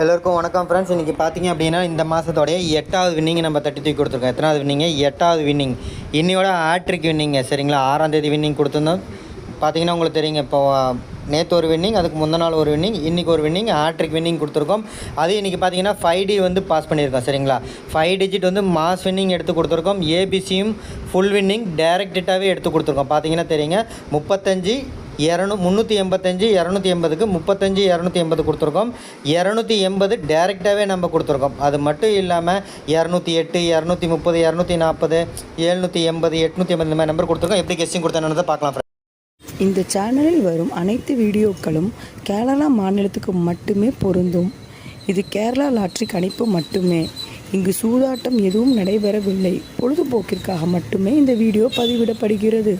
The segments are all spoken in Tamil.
எல்லோருக்கும் வணக்கம் ஃப்ரெண்ட்ஸ் இன்றைக்கி பார்த்தீங்க அப்படின்னா இந்த மாதத்தோடைய எட்டாவது வின்னிங் நம்ம தட்டி தூக்கி கொடுத்துருக்கோம். எத்தனாவது வின்னிங்க எட்டாவது வின்னிங் இன்னையோட ஆட்ரிக் வின்னிங்க சரிங்களா? ஆறாம் தேதி வின்னிங் கொடுத்துருந்தோம். பார்த்தீங்கன்னா உங்களுக்கு தெரியுங்க இப்போ நேற்று ஒரு வின்னிங் அதுக்கு முந்தின நாள் ஒரு வின்னிங் இன்றைக்கி ஒரு வின்னிங் ஆட்ரிக் வின்னிங் கொடுத்துருக்கோம். அது இன்றைக்கி பார்த்தீங்கன்னா ஃபைவ் டி வந்து பாஸ் பண்ணியிருக்கோம் சரிங்களா? ஃபைவ் டிஜிட் வந்து மாஸ் வின்னிங் எடுத்து கொடுத்துருக்கோம். ஏபிசியும் ஃபுல் வின்னிங் டேரக்டடாகவே எடுத்து கொடுத்துருக்கோம். பார்த்தீங்கன்னா தெரியுங்க முப்பத்தஞ்சு இரநூ முந்நூற்றி எண்பத்தஞ்சு இரநூத்தி எண்பதுக்கு முப்பத்தஞ்சு இரநூத்தி எண்பது கொடுத்துருக்கோம். இரநூத்தி எண்பது டேரெக்டாகவே நம்ம கொடுத்துருக்கோம். அது மட்டும் இல்லாமல் இரநூத்தி எட்டு இரநூத்தி முப்பது இரநூத்தி நாற்பது எழுநூற்றி எண்பது எட்நூற்றி எண்பது இந்த மாதிரி நம்பர் கொடுத்துருக்கோம். எப்படி கெஸ்டிங் கொடுத்தேன்னு பார்க்கலாம் இந்த சேனலில் வரும் அனைத்து வீடியோக்களும் கேரளா மாநிலத்துக்கு மட்டுமே பொருந்தும். இது கேரளா லாட்ரி கணிப்பு மட்டுமே. இங்கு சூதாட்டம் எதுவும் நடைபெறவில்லை. பொழுதுபோக்கிற்காக மட்டுமே இந்த வீடியோ பதிவிடப்படுகிறது.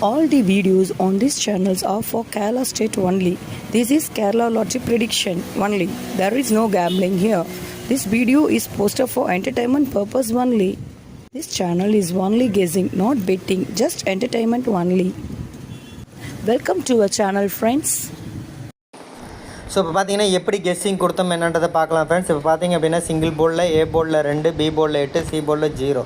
All the videos on these channels are for Kerala state only. This is Kerala lottery prediction only. There is no gambling here. This video is posted for entertainment purpose only. This channel is only guessing, not betting, just entertainment only. Welcome to our channel, friends. So இப்போ பார்த்தீங்கன்னா எப்படி கெஸ்ஸிங் கொடுத்தோம் என்னன்றதை பார்க்கலாம் ஃப்ரெண்ட்ஸ் இப்போ பார்த்தீங்க அப்படின்னா சிங்கிள் போர்டில் ஏ போர்டில் ரெண்டு பி போர்டில் எட்டு சி போர்டில் ஜீரோ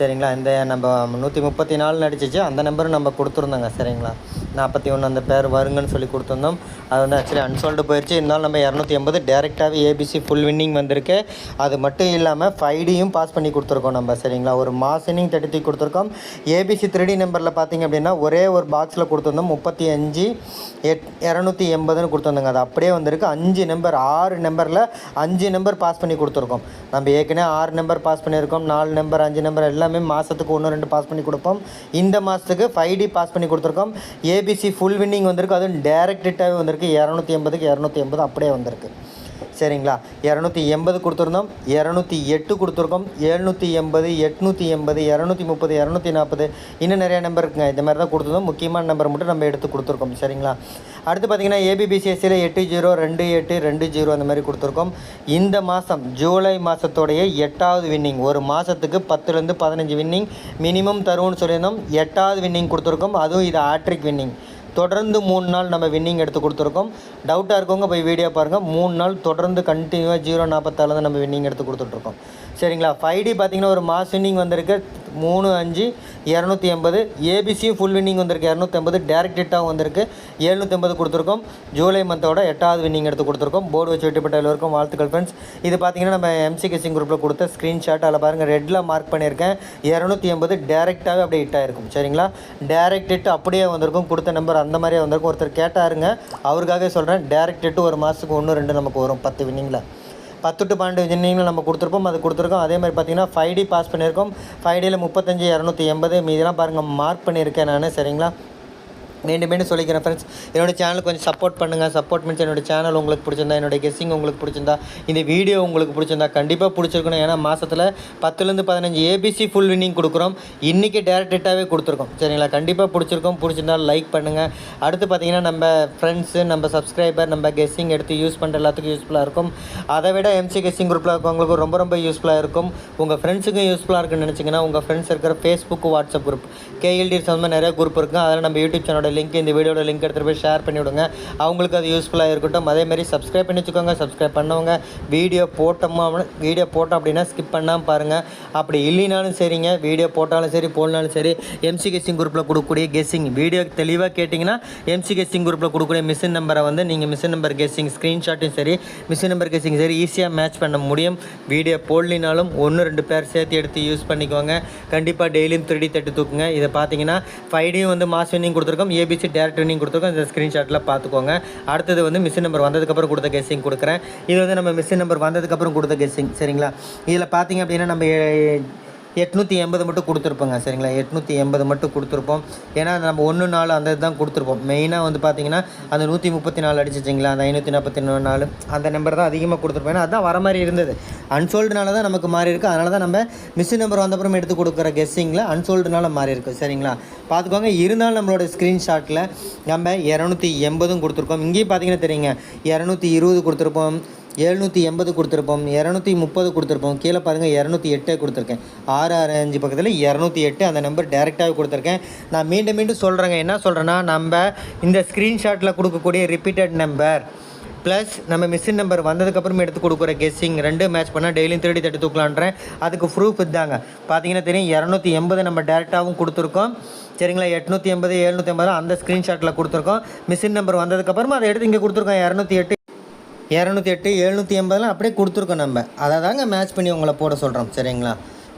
சரிங்களா? இந்த நம்ம நூற்றி முப்பத்தி நாலு நடிச்சிச்சு. அந்த நம்பரும் நம்ம கொடுத்துருந்தோங்க. சரிங்களா? நாற்பத்தி ஒன்று அந்த பேர் வருங்கன்னு சொல்லி கொடுத்துருந்தோம். அது வந்து ஆக்சுவலி அன்சோல்டு போயிடுச்சு இருந்தாலும் நம்ம இரநூத்தி எண்பது டேரெக்டாகவே ஏபிசி ஃபுல் வின்னிங் வந்திருக்கு. அது மட்டும் இல்லாமல் ஃபைவ் டியும் பாஸ் பண்ணி கொடுத்துருக்கோம் நம்ம சரிங்களா? ஒரு மாஸ் இன்னிங் தடுத்தி கொடுத்துருக்கோம். ஏபிசி த்ரீ டி நம்பரில் பார்த்தீங்க அப்படின்னா ஒரே ஒரு பாக்ஸில் கொடுத்துருந்தோம். முப்பத்தி அஞ்சு எட் இரநூத்தி எண்பதுன்னு கொடுத்துருந்தோங்க. அது அப்படியே வந்திருக்கு. அஞ்சு நம்பர் ஆறு நம்பரில் அஞ்சு நம்பர் பாஸ் பண்ணி கொடுத்துருக்கோம். நம்ம ஏற்கனவே ஆறு நம்பர் பாஸ் பண்ணியிருக்கோம். நாலு நம்பர் அஞ்சு நம்பர் எல்லாமே மாதத்துக்கு ஒன்று ரெண்டு பாஸ் பண்ணி கொடுப்போம். இந்த மாதத்துக்கு ஃபைவ் டி பாஸ் பண்ணி கொடுத்துருக்கோம். ஏபி ஏபிசி ஃபுல் வின்னிங் வந்திருக்கு. அதுவும் டேரக்ட் ஹிட்டாகவே வந்திருக்கு. இரநூத்தி எண்பதுக்கு இரநூத்தி எண்பது அப்படியே வந்திருக்கு. சரிங்களா? இரநூத்தி எண்பது கொடுத்துருந்தோம். இரநூத்தி எட்டு கொடுத்துருக்கோம். எழுநூற்றி எண்பது எட்நூற்றி எண்பது இரநூத்தி முப்பது இரநூத்தி நாற்பது. இன்னும் நிறைய நம்பர் இருக்குங்க. இந்த மாதிரி தான் கொடுத்துருந்தோம். முக்கியமான நம்பர் மட்டும் நம்ம எடுத்து கொடுத்துருக்கோம். சரிங்களா? அடுத்து பார்த்தீங்கன்னா ஏபிபிசிஎஸ்சியில் எட்டு ஜீரோ ரெண்டு எட்டு ரெண்டு ஜீரோ அந்த மாதிரி கொடுத்துருக்கோம். இந்த மாதம் ஜூலை மாதத்தோடைய எட்டாவது வின்னிங் ஒரு மாதத்துக்கு பத்துலேருந்து பதினஞ்சு வின்னிங் மினிமம் தருவோம்னு சொல்லியிருந்தோம். எட்டாவது வின்னிங் கொடுத்துருக்கோம். அதுவும் இது ஆட்ரிக் வின்னிங் தொடர்ந்து மூணு நாள் நம்ம வின்னிங் எடுத்து கொடுத்துருக்கோம். டவுட்டாக இருக்கவங்க போய் வீடியோ பாருங்கள் மூணு நாள் தொடர்ந்து கண்டினியூவாக ஜீரோ நாற்பத்தாறு தான் நம்ம வின்னிங் எடுத்து கொடுத்துட்ருக்கோம் சரிங்களா? ஃபைவ் டி பார்த்தீங்கன்னா ஒரு மாஸ் வின்னிங் வந்திருக்கு. மூணு அஞ்சு இரநூத்தி எண்பது. ஏபிசியும் ஃபுல் வின்னிங் வந்திருக்கு. இரநூத்தி ஐம்பது டேரக்ட் ஹிட்டாகவும் வந்திருக்கு. எழுநூற்றி ஐம்பது கொடுத்துருக்கோம். ஜூலை மந்தோட எட்டாவது வின்னிங் எடுத்து கொடுத்துருக்கோம். போர்டு வச்சு வெட்டிப்பட்ட எல்லோருக்கும் வாழ்த்துக்கள் ஃப்ரெண்ட்ஸ் இது பார்த்தீங்கன்னா நம்ம எம்சி கெசிங் குரூப்பில் கொடுத்த ஸ்க்ரீன்ஷாட் அதில் பாருங்கள் ரெட்டில் மார்க் பண்ணியிருக்கேன். இரநூத்தி எண்பது டேரெக்டாகவே அப்படியே ஹிட் ஆயிருக்கும். சரிங்களா? டேரக்ட் ஹிட் அப்படியே வந்திருக்கும். கொடுத்த நம்பர் அந்த மாதிரியே வந்திருக்கும். ஒருத்தர் கேட்டாருங்க. அவருக்காகவே சொல்கிறேன் டேரக்ட் ஹிட் ஒரு மாதத்துக்கு ஒன்று ரெண்டு நமக்கு வரும். பத்து வின்னிங்கில் பத்து டு பன்னெண்டு வின்னிங்கில் நம்ம கொடுத்துருப்போம். அது கொடுத்துருக்கோம். அதே மாதிரி பார்த்தீங்கன்னா ஃபைவ் டி பாஸ் பண்ணியிருக்கோம். ஃபைவ் டியில் முப்பத்தஞ்சு இரநூத்தி எண்பது. மீதெல்லாம் பாருங்கள் மார்க் பண்ணியிருக்கேன் நான். சரிங்களா? மீண்டும் மீண்டும் சொல்லிக்கிறேன் ஃப்ரெண்ட்ஸ் என்னோட சேனல் கொஞ்சம் சப்போர்ட் பண்ணுங்கள் சப்போர்ட் மீன்ஸ் என்னோட சேனல் உங்களுக்கு பிடிச்சிருந்தா என்னோட கெஸ்ஸிங் உங்களுக்கு பிடிச்சிருந்தா இந்த வீடியோ உங்களுக்கு பிடிச்சிருந்தா கண்டிப்பாக பிடிச்சிருக்கணும். ஏன்னா மாதத்தில் பத்துலேருந்து பதினஞ்சு ஏபிசி ஃபுல் வின்னிங் கொடுக்குறோம். இன்றைக்கி டேரக்டாகவே கொடுத்துருக்கோம். சரிங்களா? கண்டிப்பாக பிடிச்சிருக்கோம். பிடிச்சிருந்தா லைக் பண்ணுங்கள் அடுத்து பார்த்தீங்கன்னா நம்ம ஃப்ரெண்ட்ஸு நம்ம சப்ஸ்கிரைபர் நம்ம கெஸ்ஸிங் எடுத்து யூஸ் பண்ணுற எல்லாத்துக்கும் யூஸ்ஃபுல்லாக இருக்கும். அதை விட எம்சி கெஸ்ஸிங் குரூப்பில் இருக்கவங்களுக்கும் ரொம்ப ரொம்ப யூஸ்ஃபுல்லாக இருக்கும். உங்கள் ஃப்ரெண்ட்ஸுக்கும் யூஸ்ஃபுல்லாக இருக்குன்னு நினச்சிங்கன்னா உங்கள் ஃப்ரெண்ட்ஸ் இருக்கிற ஃபேஸ்புக் வாட்ஸ்அப் குரூப் கேஎல்டி சம்மந்தமாக நிறைய குரூப் இருக்குது அதில் நம்ம யூடியூப் சேனலோட லிங்க் இந்த வீடியோட லிங்க் எடுத்துகிட்டு போய் ஷேர் பண்ணி விடுங்க. அவங்களுக்கு அது யூஸ்ஃபுல்லாக இருக்கட்டும். அதேமாதிரி சப்ஸ்கிரைப் பண்ணி வச்சுக்கோங்க. சப்ஸ்கிரைப் பண்ணவங்க வீடியோ போட்டோமா வீடியோ போட்டோம் அப்படின்னா ஸ்கிப் பண்ணாமல் பாருங்கள் அப்படி இல்லைனாலும் சரிங்க. வீடியோ போட்டாலும் சரி போடனாலும் சரி எம்சி கெஸ்டிங் குரூப்பில் கொடுக்கக்கூடிய கெஸ்ஸிங் வீடியோ தெளிவாக கேட்டிங்கன்னா எம்சி கெஸ்டிங் குரூப்பில் கொடுக்கக்கூடிய மிஷின் நம்பரை வந்து நீங்கள் மிஷின் நம்பர் கெஸ்ஸிங் ஸ்க்ரீன்ஷாட்டும் சரி மிஷின் நம்பர் கெஸ்ஸிங் சரி ஈஸியாக மேட்ச் பண்ண முடியும். வீடியோ போடலினாலும் ஒன்று ரெண்டு பேர் சேர்த்து எடுத்து யூஸ் பண்ணிக்கோங்க. கண்டிப்பாக டெய்லியும் திருடி தட்டு தூக்குங்க. இதை பார்த்தீங்கன்னா ஃபைவ் டியும் வந்து மாஸ் வின்னிங் கொடுத்துருக்கோம். ஏபிசி டேரக்ட் வின்னிங் கொடுத்துருக்கோம். இந்த ஸ்க்ரீன்ஷாட்டில் பார்த்துக்கோங்க. அடுத்தது வந்து மிஷின் நம்பர் வந்ததுக்கப்புறம் கொடுத்த கெஸ்ஸிங் கொடுக்குறேன். இது வந்து நம்ம மிஷின் நம்பர் வந்ததுக்கப்புறம் கொடுத்த கெஸ்ஸிங் சரிங்களா? இதில் பார்த்தீங்க அப்படின்னா நம்ம எட்நூற்றி எண்பது மட்டும் கொடுத்துருப்போங்க சரிங்களா? எட்நூற்றி எண்பது மட்டும் கொடுத்துருப்போம். ஏன்னா நம்ம ஒன்று நாலு அந்த இதுதான் கொடுத்துருப்போம். மெயினாக வந்து பார்த்தீங்கன்னா அந்த நூற்றி முப்பத்தி நாலு அடிச்சிச்சிங்களா அந்த ஐநூற்றி நாற்பத்தி நாலு அந்த நம்பர் தான் அதிகமாக கொடுத்துருப்போம். ஏன்னா அதான் வர மாதிரி இருந்தது. அன்சோல்டுனால தான் நமக்கு மாறி இருக்குது அதனால தான் நம்ம மிஷின் நம்பர் வந்தப்புறம் எடுத்து கொடுக்குற கெஸ்ஸிங்கில் அன்சோல்டுனால மாறி இருக்குது சரிங்களா? பார்த்துக்கோங்க இருந்தாலும் நம்மளோட ஸ்க்ரீன்ஷாட்டில் நம்ம இரநூத்தி எண்பதும் கொடுத்துருக்கோம். இங்கேயும் பார்த்தீங்கன்னா தெரியுங்க இரநூத்தி இருபது கொடுத்துருப்போம். எழுநூற்றி எண்பது கொடுத்துருப்போம் இரநூத்தி முப்பது கொடுத்துருப்போம். கீழே பாருங்கள் இரநூத்தி எட்டே கொடுத்துருக்கேன். ஆறு ஆறு அஞ்சு பக்கத்தில் இரநூத்தி எட்டு அந்த நம்பர் டேரெக்டாகவே கொடுத்துருக்கேன். நான் மீண்டும் மீண்டும் சொல்கிறேங்க என்ன சொல்கிறேன்னா நம்ம இந்த ஸ்க்ரீன்ஷாட்டில் கொடுக்கக்கூடிய ரிப்பீட்டட் நம்பர் ப்ளஸ் நம்ம மிஷின் நம்பர் வந்ததுக்கப்புறம் எடுத்து கொடுக்குற கெஸ்ஸிங் ரெண்டு மேட்ச் பண்ணால் டெய்லியும் தேடி தட்டி தூக்கலான்றேன் அதுக்கு ப்ரூஃப் இதாங்க. பார்த்தீங்கன்னா தெரியும் இரநூத்தி எண்பது நம்ம டேரெக்டாகவும் கொடுத்துருக்கோம். சரிங்களா எட்நூற்றி எண்பது எழுநூற்றி எண்பது அந்த ஸ்க்ரீன்ஷாட்டில் கொடுத்துருக்கோம். மிஷின் நம்பர் வந்ததுக்கப்புறமா அதை எடுத்து இங்கே கொடுத்துருக்கோம் இரநூத்தி எட்டு இரநூத்தி எட்டு எழுநூற்றி எண்பதுலாம் அப்படியே கொடுத்துருக்கோம் நம்ம. அதை தாங்க மேட்ச் பண்ணி உங்களை போட சொல்கிறோம் சரிங்களா?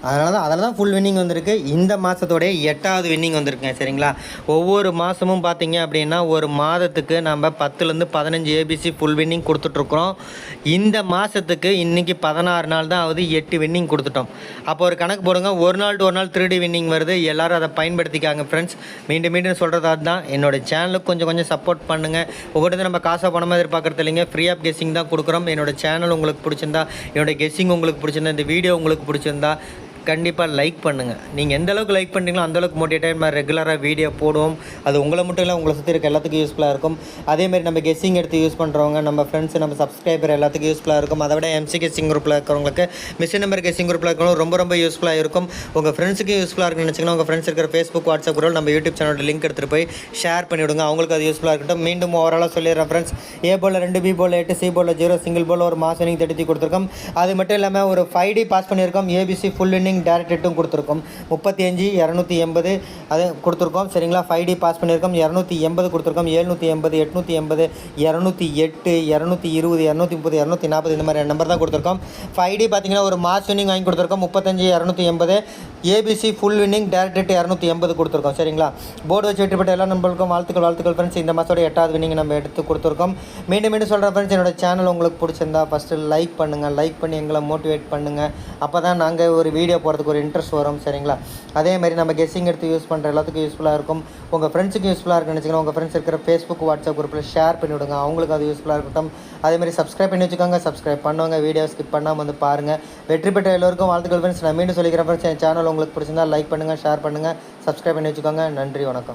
அதனால தான் அதில் தான் ஃபுல் வின்னிங் வந்திருக்கு. இந்த மாதத்தோடைய எட்டாவது வின்னிங் வந்திருக்குங்க சரிங்களா? ஒவ்வொரு மாதமும் பார்த்தீங்க அப்படின்னா ஒரு மாதத்துக்கு நம்ம பத்துலேருந்து பதினஞ்சு ஏபிசி ஃபுல் வின்னிங் கொடுத்துட்ருக்குறோம். இந்த மாதத்துக்கு இன்றைக்கி பதினாறு நாள் தான் ஆகுது எட்டு வின்னிங் கொடுத்துட்டோம். அப்போ ஒரு கணக்கு போடுங்க ஒரு நாள் டு ஒரு நாள் த்ரீ வின்னிங் வருது. எல்லோரும் அதை பயன்படுத்திக்காங்க ஃப்ரெண்ட்ஸ் மீண்டும் மீண்டும் சொல்கிறது அதுதான். என்னோட சேனலுக்கு கொஞ்சம் கொஞ்சம் சப்போர்ட் பண்ணுங்கள் உங்கள்கிட்ட நம்ம காசாக பணமாக எதிர்பார்க்குறது இல்லைங்க. ஃப்ரீ ஆஃப் கெஸ்ஸிங் தான் கொடுக்குறோம். என்னோட சேனல் உங்களுக்கு பிடிச்சிருந்தா என்னோட கெஸ்ஸிங் உங்களுக்கு பிடிச்சிருந்தா இந்த வீடியோ உங்களுக்கு பிடிச்சிருந்தா கண்டிப்பாக லைக் பண்ணுங்கள் நீங்கள் எந்த அளவுக்கு லைக் பண்ணுறீங்களோ அந்த அளவுக்கு மோட்டிவேட்டாக மாதிரி ரெகுலராக வீடியோ போடுவோம். அது உங்களை மட்டும் இல்லை உங்களை சுற்றி இருக்க எல்லாத்துக்கும் யூஸ்ஃபுல்லாக இருக்கும். அதேமாதிரி நம்ம கெஸ்ஸிங் எடுத்து யூஸ் பண்ணுறவங்க நம்ம ஃப்ரெண்ட்ஸ் நம்ம சப்ஸ்கிரைபர் எல்லாத்துக்கும் யூஸ்ஃபுல்லாக இருக்கும். அதை விட எம்சி கெஸ்ஸிங் குரூப்பில் இருக்கிறவங்களுக்கு மிஷின் நம்பர் கெஸ்ஸிங் குரூப்பில் இருக்கிறவங்க ரொம்ப ரொம்ப யூஸ்ஃபுல்லாக இருக்கும். உங்கள் ஃப்ரெண்ட்ஸுக்கு யூஸ்ஃபுல்லாக இருக்குன்னு நினச்சிங்கன்னா உங்கள் ஃப்ரெண்ட்ஸ் இருக்கிற ஃபேஸ்புக் வாட்ஸ்அப் குரூப் நம்ம யூடியூப் சேனலோட லிங்க் எடுத்துகிட்டு போய் ஷேர் பண்ணிவிடுங்க. அவங்களுக்கு அது யூஸ்ஃபுல்லாக இருக்கட்டும். மீண்டும் ஓவராலாக சொல்லிடுறேன் ஃப்ரெண்ட்ஸ் ஏ போல் ரெண்டு பி போல் எட்டு சி போல் ஜீரோ சிங்கிள் போல் ஒரு மாஸ் வினிங் தேர்ட்டி கொடுத்துருக்கோம். அது மட்டும் இல்லாமல் ஒரு ஃபைவ் டி பாஸ் பண்ணியிருக்கோம். ஏபிசி ஃபுல் இன்னிங் டேரக்ட் எட்டும் கொடுத்துருக்கோம். முப்பத்தி அஞ்சு இரநூத்தி எண்பது அது கொடுத்துருக்கோம். சரிங்களா? ஃபைவ் டி பாஸ் பண்ணியிருக்கோம். இரநூத்தி எண்பது கொடுத்துருக்கோம். எழுநூற்றி எண்பது எட்நூற்றி எண்பது இரநூத்தி எட்டு இரநூத்தி இருபது இரநூத்தி முப்பது இரநூத்தி நாற்பது இந்த மாதிரி நம்பர் தான் கொடுத்துருக்கோம். ஃபைவ் டி பார்த்தீங்கன்னா ஒரு மாஸ் வின்னிங் வாங்கி கொடுத்துருக்கோம். முப்பத்தஞ்சு இரநூத்தி எண்பது ஏபிசி ஃபுல் வின்னிங் டேரக்ட் இரநூத்தி எண்பது கொடுத்துருக்கோம். சரிங்களா? போர்டு வச்சு வெற்றிப்பட்ட எல்லா நம்பர்களுக்கும் வாழ்த்துக்கள் வாழ்த்துக்கள் ஃப்ரெண்ட்ஸ் இந்த மாதத்தோட எட்டாவது வின்னிங் நம்ம எடுத்து கொடுத்துருக்கோம். மீண்டும் மீண்டும் சொல்கிறேன் ஃப்ரெண்ட்ஸ் என்னோட சேனல் உங்களுக்கு பிடிச்சிருந்தா ஃபஸ்ட்டு லைக் பண்ணுங்கள் லைக் பண்ணி எங்களை மோட்டிவேட் பண்ணுங்கள் அப்போ தான் நாங்கள் ஒரு வீடியோ போகிறதுக்கு ஒரு இன்ட்ரெஸ்ட் வரும் சரிங்களா? அதே மாதிரி நம்ம கெஸ்ஸிங் எடுத்து யூஸ் பண்ணுற எல்லாத்துக்கும் யூஸ்ஃபுல்லாக இருக்கும். உங்கள் ஃப்ரெண்ட்ஸுக்கு யூஸ்ஃபுல்லாக இருக்குன்னு நினச்சிங்கன்னா உங்கள் ஃப்ரெண்ட்ஸ் இருக்கிற ஃபேஸ்புக் வாட்ஸ்அப் குரூப்பில் ஷேர் பண்ணி விடுங்க. அவங்களுக்கு அது யூஸ்ஃபுல்லாக இருக்கட்டும். அதே மாதிரி சப்ஸ்கிரைப் பண்ணி வச்சுக்கோங்க. சப்ஸ்கிரைப் பண்ணுவாங்க வீடியோ ஸ்கிப் பண்ணாமல் வந்து பாருங்கள் வெற்றி பெற்ற எல்லோருக்கும் வாழ்த்துக்கள் ஃப்ரெண்ட்ஸ் நான் மீண்டும் சொல்லிக்கிறேன் ஃப்ரெண்ட்ஸ் என் சேனல் உங்களுக்கு பிடிச்சிருந்தா லைக் பண்ணுங்கள் ஷேர் பண்ணுங்கள் சப்ஸ்கிரைப் பண்ணி வச்சுக்கோங்க. நன்றி வணக்கம்.